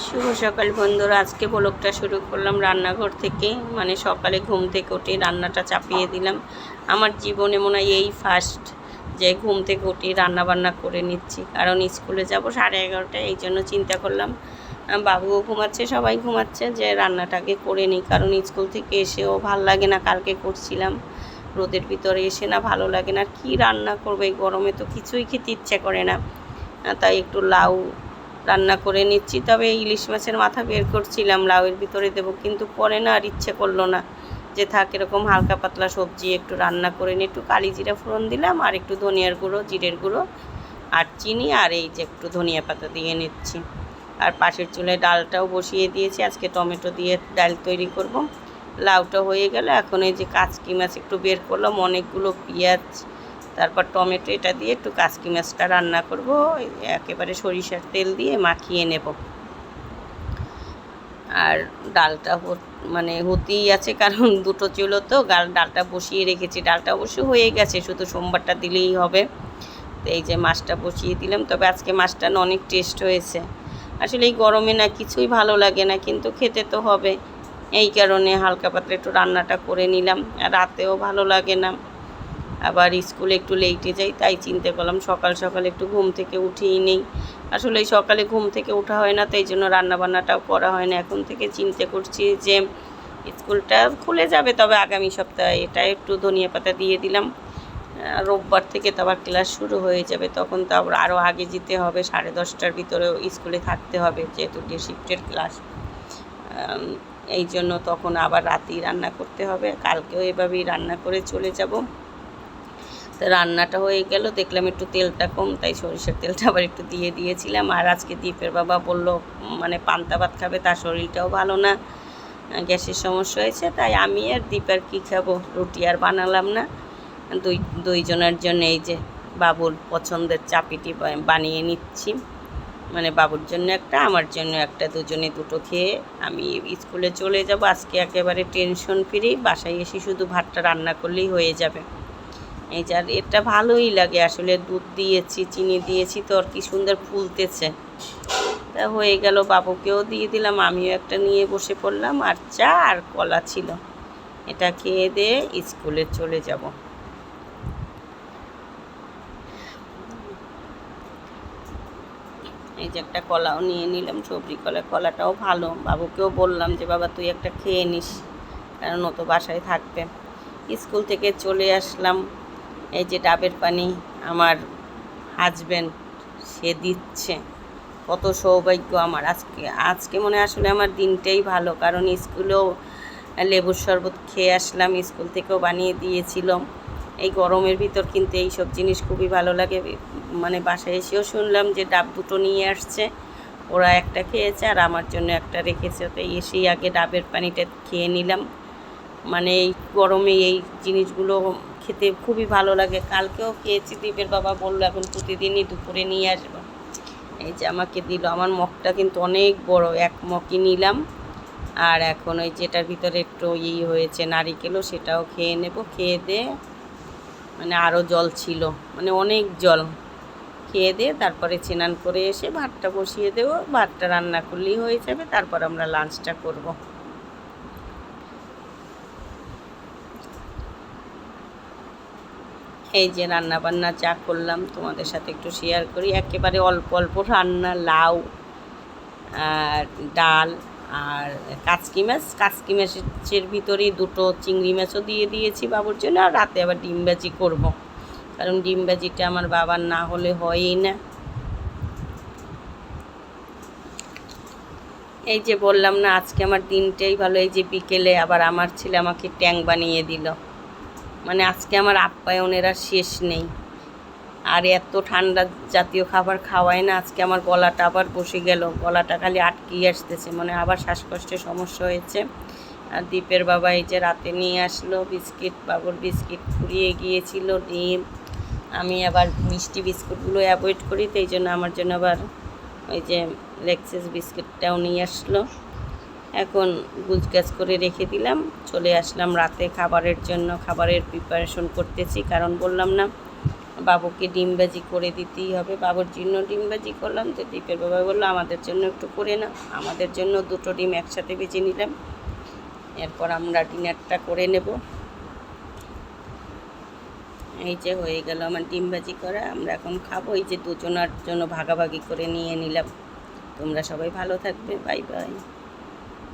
শুভ সকাল বন্ধুরা। আজকে ব্লগটা শুরু করলাম রান্নাঘর থেকে। মানে সকালে ঘুম থেকে উঠে রান্নাটা চাপিয়ে দিলাম। আমার জীবনে মনে হয় এই ফার্স্ট যে ঘুম থেকে উঠে রান্না বান্না করে নিচ্ছি। কারণ স্কুলে যাব সাড়ে এগারোটায়, এই জন্য চিন্তা করলাম বাবুও ঘুমাচ্ছে, সবাই ঘুমাচ্ছে যে রান্নাটাকে করে নিই। কারণ স্কুল থেকে এসেও ভালো লাগে না, কালকে করছিলাম। রোদের ভিতরে এসে না ভালো লাগে না। কী রান্না করবে? গরমে তো কিছুই খেতে ইচ্ছে করে না। তাই একটু লাউ রান্না করে নিচ্ছি। তবে ইলিশ মাছের মাথা বের করছিলাম, লাউয়ের ভিতরে দেবো, কিন্তু পরে না আর ইচ্ছে করল না যে থাক এরকম হালকা পাতলা সবজি একটু রান্না করে নিয়ে একটু কালি জিরা ফোড়ন দিলাম আর একটু ধনিয়ার গুঁড়ো, জিরের গুঁড়ো আর চিনি আর এই যে একটু ধনিয়া পাতা দিয়ে নিচ্ছি। আর পাশের চুলে ডালটাও বসিয়ে দিয়েছি। আজকে টমেটো দিয়ে ডাল তৈরি করব। লাউটা হয়ে গেল, এখন এই যে কাচকি মাছ একটু বের করলাম, অনেকগুলো পেঁয়াজ তারপর টমেটো এটা দিয়ে একটু কাচকি মাছটা রান্না করব একেবারে সরিষার তেল দিয়ে মাখিয়ে নেব। আর ডালটা মানে হতেই আছে, কারণ দুটো ছিল তো ডালটা বসিয়ে রেখেছি। ডালটা অবশ্য হয়ে গেছে, শুধু সোমবারটা দিলেই হবে। তো এই যে মাছটা বসিয়ে দিলাম, তবে আজকে মাছটা অনেক টেস্ট হয়েছে। আসলে এই গরমে না কিছুই ভালো লাগে না, কিন্তু খেতে তো হবে। এই কারণে হালকা পাতলা একটু রান্নাটা করে নিলাম, আর রাতেও ভালো লাগে না। আবার স্কুলে একটু লেটে যাই, তাই চিন্তা করলাম সকাল সকাল একটু ঘুম থেকে উঠেই নেই। আসলে সকালে ঘুম থেকে ওঠা হয় না, তাই জন্য রান্নাবান্নাটাও করা হয় না। এখন থেকে চিন্তা করছি যে স্কুলটা খুলে যাবে, তবে আগামী সপ্তাহে এটা একটু ধনিয়া পাতা দিয়ে দিলাম। রোববার থেকে তো আবার ক্লাস শুরু হয়ে যাবে, তখন তো আবার আরও আগে যেতে হবে, সাড়ে দশটার ভিতরেও স্কুলে থাকতে হবে, যেহেতু ডে শিফটের ক্লাস এই জন্য তখন আবার রাতেই রান্না করতে হবে, কালকেও এভাবেই রান্না করে চলে যাব। রান্নাটা হয়ে গেল, দেখলাম একটু তেলটা কম, তাই সরিষার তেলটা আবার একটু দিয়ে দিয়েছিলাম। আর আজকে দীপের বাবা বলল মানে পান্তা ভাত খাবে, তার শরীরটাও ভালো না গ্যাসের সমস্যা হয়েছে, তাই আমি আর দীপ আর কী খাব, রুটি আর বানালাম না। দুই, দুইজনের জন্য এই যে বাবুর পছন্দের চাপিটি বানিয়ে নিচ্ছি। মানে বাবুর জন্য একটা, আমার জন্য একটা, দুজনে দুটো খেয়ে আমি স্কুলে চলে যাব। আজকে একেবারে টেনশন ফ্রি, বাসায় এসে শুধু ভাতটা রান্না করলেই হয়ে যাবে। এই যে, আর এটা ভালোই লাগে আসলে, দুধ দিয়েছি, চিনি দিয়েছি, তো আর কি সুন্দর ফুলতেছে। তা হয়ে গেল, বাবুকেও দিয়ে দিলাম, আমিও একটা নিয়ে বসে পড়লাম, আর চা আর কলা ছিল। এটা খেয়ে দিয়ে স্কুলে চলে যাব। এই যে একটা কলাও নিয়ে নিলাম, সবজি কলা, কলাটাও ভালো। বাবুকেও বললাম যে, বাবা, তুই একটা খেয়ে নিস, কারণ ও তো বাসায় থাকবে। স্কুল থেকে চলে আসলাম এই যে ডাবের পানি আমার হাজব্যান্ড সে দিচ্ছে। কত সৌভাগ্য আমার। আজকে আজকে মনে আসলে আমার দিনটাই ভালো, কারণ স্কুলেও লেবুর শরবত খেয়ে আসলাম, স্কুল থেকেও বানিয়ে দিয়েছিল এই গরমের ভিতর কিন্তু এই সব জিনিস খুবই ভালো লাগে। মানে বাসায় এসেও শুনলাম যে ডাব দুটো নিয়ে আসছে। ওরা একটা খেয়েছে আর আমার জন্য একটা রেখেছে। তো এসেই আগে ডাবের পানিটা খেয়ে নিলাম। মানে এই গরমে এই জিনিসগুলো খেতে খুবই ভালো লাগে। কালকেও খেয়েছি, দীপের বাবা বলল, এখন প্রতিদিনই দুপুরে নিয়ে আসব। এই যে আমাকে দিল। আমার মগটা কিন্তু অনেক বড়, এক মগই নিলাম। আর এখন ওই যেটার ভিতরে একটু ই হয়েছে, নারিকেলও সেটাও খেয়ে নেব। খেয়ে দে মানে আরও জল ছিল মানে অনেক জল। খেয়ে দিয়ে তারপরে স্নান করে এসে ভাতটা বসিয়ে দেবো। ভাতটা রান্না করলেই হয়ে যাবে, তারপর আমরা লাঞ্চটা করব। এই যে রান্না বান্না যা করলাম তোমাদের সাথে একটু শেয়ার করি। একেবারে অল্প অল্প রান্না, লাউ আর ডাল আর কাচকি মাছ। কাচকি মাছের ভিতরেই দুটো চিংড়ি মাছও দিয়ে দিয়েছি বাবুর জন্য আর রাতে আবার ডিম ভাজি করব। কারণ ডিম ভাজিটা আমার বাবার না হলে হয়ই না। এই যে বললাম না, আজকে আমার দিনটাই ভালো। এই যে বিকেলে আবার আমার ছেলে আমাকে ট্যাং বানিয়ে দিল। মানে আজকে আমার আপ্যায়নের আর শেষ নেই। আর এত ঠান্ডা জাতীয় খাবার খাওয়ায় না, আজকে আমার গলাটা আবার বসে গেল। গলাটা খালি আটকিয়ে আসতেছে মানে আবার শ্বাসকষ্টের সমস্যা হয়েছে। আর দীপের বাবা এই যে রাতে নিয়ে আসলো বিস্কিট, বাবুর বিস্কিট ফুরিয়ে গিয়েছিল, ডিম। আমি আবার মিষ্টি বিস্কুটগুলো অ্যাভয়েড করি, তো এই জন্য আমার জন্য আবার ওই যে লেক্সেস বিস্কিটটাও নিয়ে আসলো। এখন গুজগাছ করে রেখে দিলাম। চলে আসলাম রাতে খাবারের জন্য, খাবারের প্রিপারেশন করতেছি। কারণ বললাম না, বাবুকে ডিম ভাজি করে দিতেই হবে। বাবুর জন্য ডিম ভাজি করলাম তো দীপের বাবা বলল, আমাদের জন্য একটু করে না আমাদের জন্য দুটো ডিম একসাথে ভেজে নিলাম। এরপর আমরা ডিনারটা করে নেব। এই যে হয়ে গেল আমার ডিম ভাজি করা। আমরা এখন খাব। এই যে দুজনার জন্য ভাগাভাগি করে নিয়ে নিলাম। তোমরা সবাই ভালো থাকবে। Bye bye.